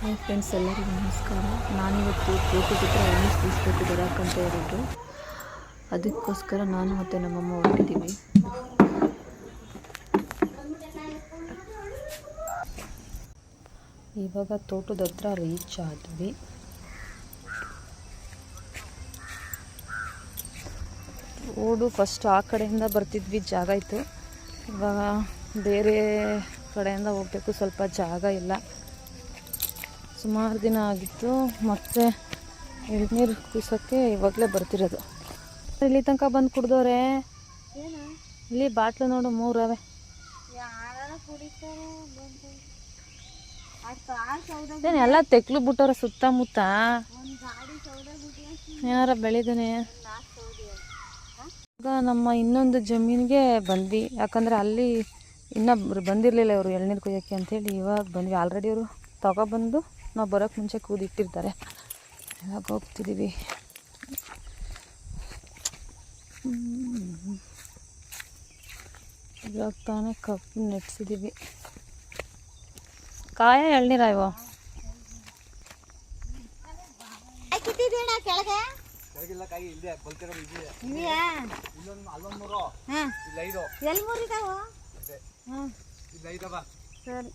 Hi friends, ಎಲ್ಲರಿಗೂ ನಮಸ್ಕಾರ. ನಾನಿವತ್ತು ಹತ್ರ ಎಣ್ಣೆ ಬೀಸ್ಬೇಕು ಬರೋಕ್ಕಂತ ಇರೋದು. ಅದಕ್ಕೋಸ್ಕರ ನಾನು ಮತ್ತು ನಮ್ಮಮ್ಮ ಹೊರಟಿದ್ದೀವಿ. ಇವಾಗ ತೋಟದ ಹತ್ರ ರೀಚ್ ಆದ್ವಿ. ರೋಡು ಫಸ್ಟ್ ಆ ಕಡೆಯಿಂದ ಬರ್ತಿದ್ವಿ, ಜಾಗ ಇತ್ತು. ಇವಾಗ ಬೇರೆ ಕಡೆಯಿಂದ ಹೋಗ್ಬೇಕು, ಸ್ವಲ್ಪ ಜಾಗ ಇಲ್ಲ. ಸುಮಾರು ದಿನ ಆಗಿತ್ತು ಮತ್ತೆ ಎಳ್ನೀರು ಕುಸಕ್ಕೆ ಇವಾಗಲೇ ಬರ್ತಿರೋದು. ಇಲ್ಲಿ ತನಕ ಬಂದು ಕುಡ್ದವ್ರೆ ಇಲ್ಲಿ ಬಾಟ್ಲು ನೋಡು ಮೂರವೆ. ಏನು ಎಲ್ಲ ತೆಕ್ಲು ಬಿಟ್ಟವ್ರೆ ಸುತ್ತಮುತ್ತ? ಏನಾರ ಬೆಳಿದಾನೆ ಈಗ ನಮ್ಮ ಇನ್ನೊಂದು ಜಮೀನಿಗೆ ಬಂದ್ವಿ. ಯಾಕಂದರೆ ಅಲ್ಲಿ ಇನ್ನೂ ಬಂದಿರಲಿಲ್ಲ ಇವರು ಎಳ್ನೀರು ಕುಯ್ಯೋಕ್ಕೆ ಅಂತೇಳಿ ಇವಾಗ ಬಂದ್ವಿ. ಆಲ್ರೆಡಿ ಅವರು ತಗೊಬಂದು ನಾವು ಬರೋಕ್ಕೆ ಮುಂಚೆ ಕೂದಿಟ್ಟಿರ್ತಾರೆ. ಇವಾಗ ಹೋಗ್ತಿದ್ದೀವಿ ಹ್ಮ್. ಇವಾಗ ತಾನೇ ಕಬ್ಬು ನೆಟ್ಸಿದ್ದೀವಿ ಕಾಯ ಎಳ್ನೀರ ಇವು? ಹಾಕಿಟ್ಟಿದ್ದೀಣ ಕೆಳಗೆ ಕೆಳಗಿಲ್ಲ ಕಾಯಿ ಇಲ್ಲದೆ ಬಲ್ತಿರೋದು ಇದೆ ಇದೆಯಾ ಇಲ್ಲೊಂದು ಅಲ್ಲೊಂದು ಮೂರು ಹಾಂ ಇಲ್ಲ ಐದು ಎಲ್ಲಿ ಮುರಿದಾವು ಅದೇ ಹಾಂ ಇಲ್ಲ ಐದವ ಸರಿ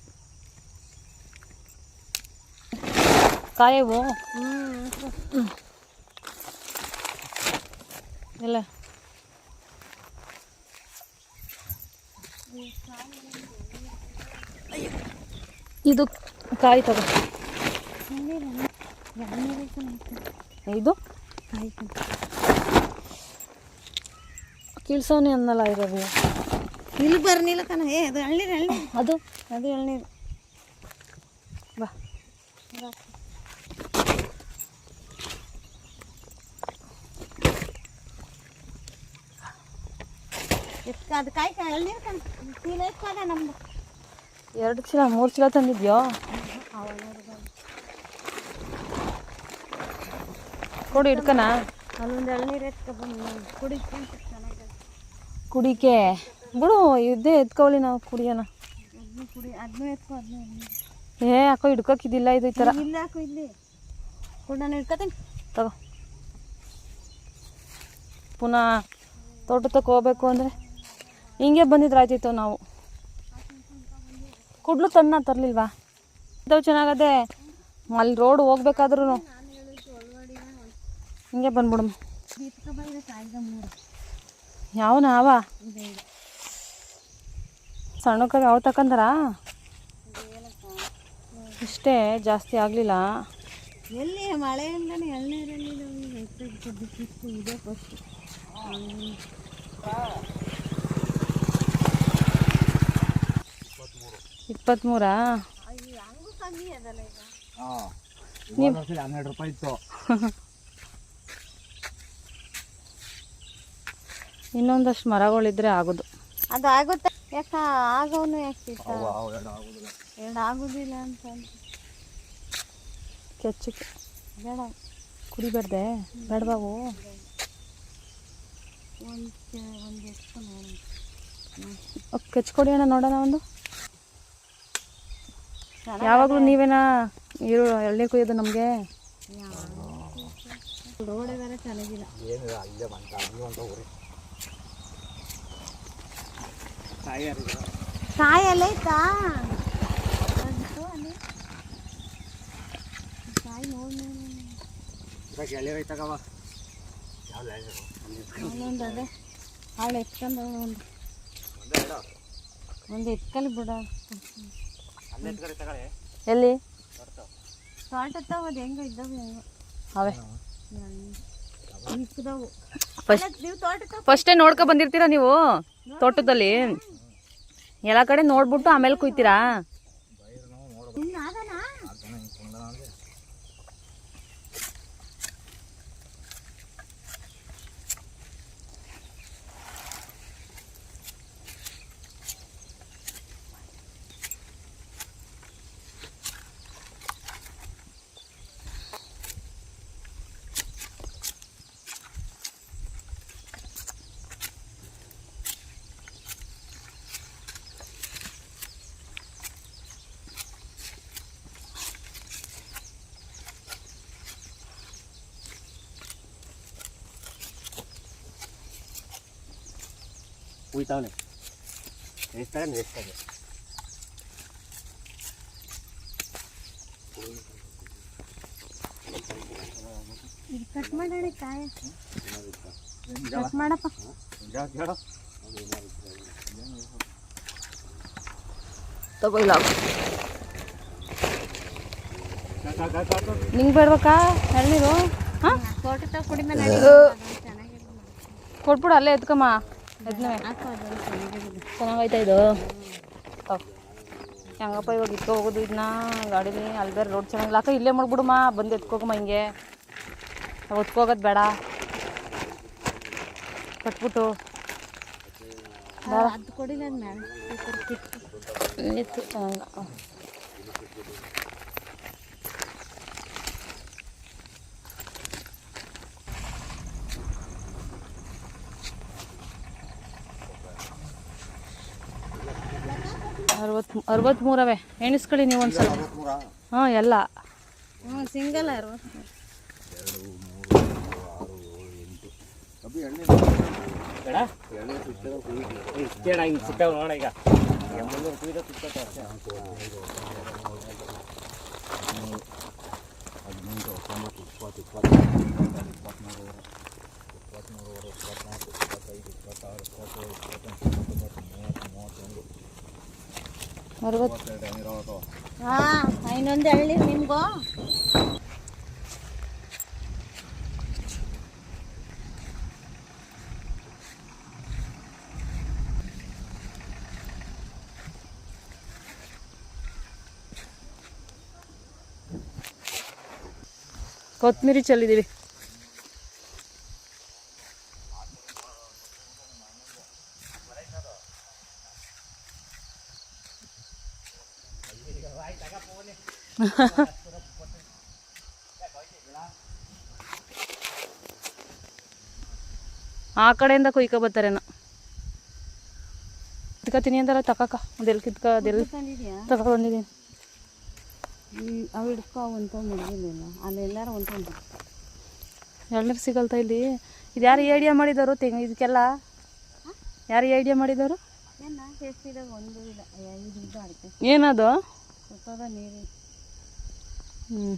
ಕಾಯವು. ಇಲ್ಲ. ಇದು ಕಾಯಿ ತಗೋ. ಇದು? ಕಿಳ್ಸೋನೆ ಅನ್ನಲ್ಲ ಇರೋದು ಇಲ್ಲಿ ಬರ್ನಿಲ್ಲ ಕಣ. ಏ ಅದು ಎಳ್ನೀರು ಎಳ್ನೀರು ಅದು? ಅದು ಎಳ್ನೀರು ಬಾ. ಅದು ಕಾಯಿ ಕಣ ಚೀಲ ಎಷ್ಟಾಗ ನಮ್ದು. ಎರಡು ಚೀಲ ಮೂರು ಚೀಲ ತಂದಿದ್ಯೋ? ಕೊಡು ಇಡ್ಕನ ಅಲ್ಲೊಂದು ಎಳ್ನೀರು ಎತ್ಕೊಂಡು ಚೆನ್ನಾಗಿದೆ ಕುಡಿಕೆ? ಬಿಡು ಇದೇ ಎತ್ಕೊಳ್ಳಿ ನಾವು ಕುಡಿಯೋಣ. ಕುಡಿ ಅದನ್ನೂ ಎತ್ಕೊ ಅದನ್ನೂ ಏ ಯಾಕೋ ಹಿಡ್ಕೋಕಿದ್ದಿಲ್ಲ ಇದು ಈ ಥರ. ಇಲ್ಲ ಹಾಕು ಇಲ್ಲಿ ಕೊಡು ನಾನು ಇಟ್ಕೊತೀನಿ ತಗೋ. ಪುನಃ ತೋಟ ಹೋಗ್ಬೇಕು ಅಂದರೆ? ಹಿಂಗೆ ಬಂದಿದ್ರೆ ಆಯ್ತಿತ್ತು ನಾವು. ಕುಡ್ಲು ತನ್ನ ತರಲಿಲ್ವಾ? ಇದಾವ್ ಚೆನ್ನಾಗದೆ ಅಲ್ಲಿ ರೋಡ್ ಹೋಗ್ಬೇಕಾದ್ರೂ ಹಿಂಗೆ ಬಂದ್ಬಿಡಮ್ಮ ಯಾವ ನಾವ ಇದೆ ಇದೆ ಸಣ್ಣಕ್ಕೆ ಯಾವ ತಕಂದಾರ ಇಷ್ಟೇ ಜಾಸ್ತಿ ಆಗಲಿಲ್ಲ. ಎಲ್ಲಿ ಮಳೆಯಿಂದನೇ ಎಳ್ನೀರಲ್ಲಿ ಇದೆ ಫಸ್ಟ್ ಇಪ್ಪತ್ತ್ಮೂರಾ ಹನ್ನೆರಡು ರೂಪಾಯಿ ಇತ್ತು. ಇನ್ನೊಂದಷ್ಟು ಮರಗಳಿದ್ರೆ ಆಗೋದು. ಅದು ಆಗುತ್ತೆ. ಯಾಕ ಆಗೋನು ಯಾಕೆ ಆಗೋದಿಲ್ಲ. ಎರಡು ಆಗೋದಿಲ್ಲ ಅಂತ. ಕೆಚ್ಚಕ್ಕೆ. ಬೇಡ. ಕುಡಿಬಾರ್ದೆ? ಬೇಡವಾವು ನೋಡಿ ಕೆಚ್ಕೊಡಿ ಅಣ್ಣ ನೋಡೋಣ ಒಂದು. ಯಾವಾಗಲೂ ನೀವೇನಾ ಇರು ಎಳ್ನೀರು ಕುಯ್ಯೋದು ನಮಗೆ ರೋಡೆ ಬೇರೆ ಚೆನ್ನಾಗಿಲ್ಲ ಅಲ್ಲೇ ಐತಾ. ಕಾಯಿ ನೋಡಿ ಒಂದೊಂದು ಅದೇ ಹಾಳು ಎತ್ಕೊಂಡು ಒಂದು ಒಂದೇ ಬಿಡ ಎಲ್ಲಿ? ಬರ್ತಾವ. ತೋಟ ಅದು ಹೆಂಗ ಇದ್ದಾವೆ ಹೆಂಗ ಅವೇ. ಫಸ್ಟ್ ನೀವು ತೋಟಕ್ಕೆ ಫಸ್ಟೇ ನೋಡ್ಕೊ ಬಂದಿರ್ತೀರಾ ನೀವು? ತೋಟದಲ್ಲಿ? ಎಲ್ಲ ಕಡೆ ನೋಡ್ಬಿಟ್ಟು ಆಮೇಲೆ ಕುಯ್ತೀರಾ? ಎಷ್ಟಾಗ ಎಷ್ಟಾಗ ಇದು ಕಟ್ ಮಾಡೋಣ ಕಾಯ ಕಟ್ ಮಾಡಪ್ಪ. ತಗೋ ಇಲ್ಲ. ನಿಂಗೆ ಬೇಡ್ಬೇಕಾ? ಎಳ್ನೀರು ಹಾಂ? ಕೊಟ್ಬಿಡು ಅಲ್ಲೇ ಎತ್ಕಮ್ಮ ಚೆನ್ನಾಗೈತಾ ಇದು. ಹೆಂಗಪ್ಪ ಇವಾಗ ಇಟ್ಕೊ ಹೋಗೋದು ಇದನ್ನ ಗಾಡೀಲಿ ಅಲ್ಲಿ ಬೇರೆ ರೋಡ್ ಚೆನ್ನಾಗಿಲ್ಲ. ಅಕ್ಕ ಇಲ್ಲೇ ಮಾಡ್ಬಿಡುಮ್ಮ ಬಂದು ಎತ್ಕೋಗಮ್ಮ ಹಿಂಗೆ. ಒತ್ಕೋಗೋದು ಬೇಡ. ಕಟ್ಬಿಟ್ಟು. ಅದು ಕೊಡಿಲ್ಲ ಅರವತ್ತ್ಮೂರವೆ ಎಣಿಸ್ಕೊಳ್ಳಿ ನೀವು ಒಂದ್ಸಲ. ಹಾಂ ಎಲ್ಲ. ಹ್ಞೂ ಸಿಂಗಲ್ ಅರವತ್ತು ಬೇಡ ಇಷ್ಟೇನ ಹಿಂಗೆ ಸಿಕ್ಕಾವ ನೋಡ ಈಗ ಈಗ ಮುನ್ನೂರು ಕುಯ್ದ ಸಿಕ್ಕಾವ ಅರವತ್ತು. ಹಾಂ ಇನ್ನೊಂದು ಹೇಳಿ ನಿಮ್ಗೂ. ಕೊತ್ತಂಬರಿ ಚೆಲ್ಲಿದ್ದೀವಿ ಆ ಕಡೆಯಿಂದ ಕುಯ್ಕೊ ಬರ್ತಾರೇನೋ. ಕಿತ್ಕೊತೀನಿ ಅಂತಾರ ತಕಕ. ಅದೆಲ್ಲ ಕಿತ್ಕ ಅದೆಲ್ಲ ತಕೊಂಡಿದ್ದೀನಿ ತಕ ಬಂದಿದ್ದೀನಿ ಅವು ಹಿಡ್ಕೊ ಅಂತ ಒಂದು ಎಳ್ನೀರು ಸಿಗಲ್ತಾ ಇಲ್ಲಿ? ಇದು ಯಾರು ಐಡಿಯಾ ಮಾಡಿದವರು ತೆಂಗ ಇದಕ್ಕೆಲ್ಲ ಯಾರು ಐಡಿಯಾ ಮಾಡಿದವರು? ಏನದು? ನೀರು. ಹ್ಞೂ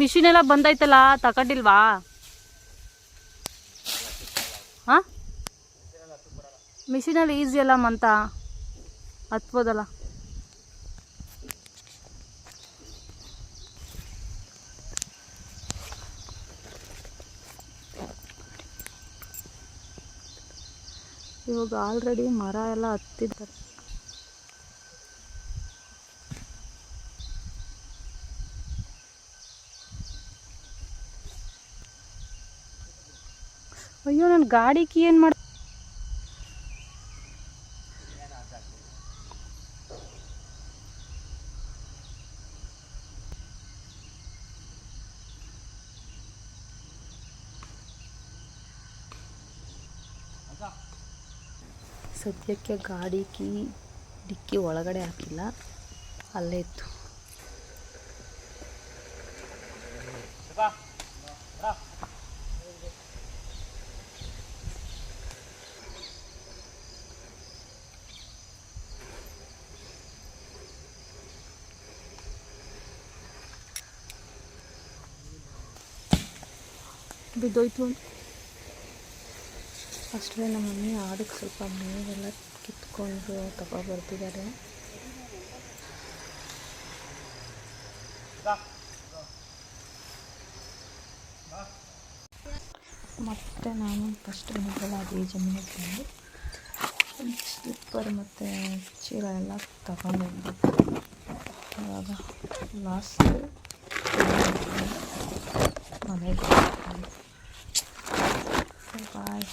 ಮಿಷಿನ್ ಎಲ್ಲ ಬಂದೈತಲ್ಲ ತಗೊಂಡಿಲ್ವಾ? ಹಾಂ? ಮಿಷಿನಲ್ಲಿ ಈಸಿ ಅಲ್ಲ ಮಂತ? ಹತ್ಬೋದಲ್ಲ? ಇವಾಗ ಆಲ್ರೆಡಿ ಮರ ಎಲ್ಲ ಹತ್ತಿದ್ದಾರೆ. ಅಯ್ಯೋ ನನ್ನ ಗಾಡಿ ಕೀ ಏನು ಮಾಡ ಸದ್ಯಕ್ಕೆ ಗಾಡಿ ಕೀ ಡಿಕ್ಕಿ ಒಳಗಡೆ ಹಾಕಿಲ್ಲ. ಅಲ್ಲೇ ಇತ್ತು. ಬಿದ್ದೋಯ್ತು ಅಷ್ಟೇ, ನಮ್ಮ ಮಮ್ಮಿ ಆಡಕ್ಕೆ ಸ್ವಲ್ಪ ಮೇವೆಲ್ಲ ಕಿತ್ಕೊಂಡು ತಗೊಬರ್ತಿದ್ದಾರೆ. ಮತ್ತು ನಾನು ಫಸ್ಟ್ ಮನೆಗೆಲ್ಲ ಅದೇ ಜಮೀನಿಗೆ ಬಂದು ಸ್ಲಿಪ್ಪರ್ ಮತ್ತು ಚೀಲ ಎಲ್ಲ ತಗೊಂಡು ಇವಾಗ ಲಾಸ್ಟ್ ಮನೆಗೆ ಬಾಯ್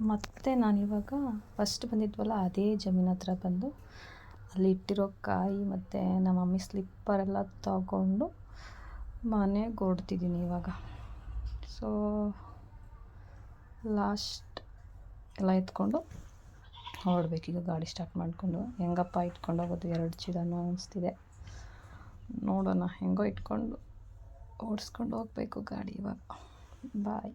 ಮತ್ತು ನಾನಿವಾಗ ಫಸ್ಟ್ ಬಂದಿದ್ವಲ್ಲ, ಅದೇ ಜಮೀನ್ ಹತ್ರ ಬಂದು ಅಲ್ಲಿ ಇಟ್ಟಿರೋ ಕಾಯಿ ಮತ್ತು ನಮ್ಮ ಮಮ್ಮಿ ಸ್ಲಿಪ್ಪರೆಲ್ಲ ತಗೊಂಡು ಮನೆಗೆ ಓಡ್ತಿದ್ದೀನಿ ಇವಾಗ. ಸೊ ಲಾಸ್ಟ್ ಎಲ್ಲ ಎತ್ಕೊಂಡು ಹೊರಡ್ಬೇಕೀಗ ಗಾಡಿ ಸ್ಟಾರ್ಟ್ ಮಾಡಿಕೊಂಡು ಹೆಂಗಪ್ಪ ಇಟ್ಕೊಂಡು ಹೋಗೋದು, ಎರಡು ಚೀಲನೂ ಅನಿಸ್ತಿದೆ. ನೋಡೋಣ, ಹೆಂಗೋ ಇಟ್ಕೊಂಡು ಓಡಿಸ್ಕೊಂಡು ಹೋಗಬೇಕು ಗಾಡಿ ಇವಾಗ. ಬಾಯ್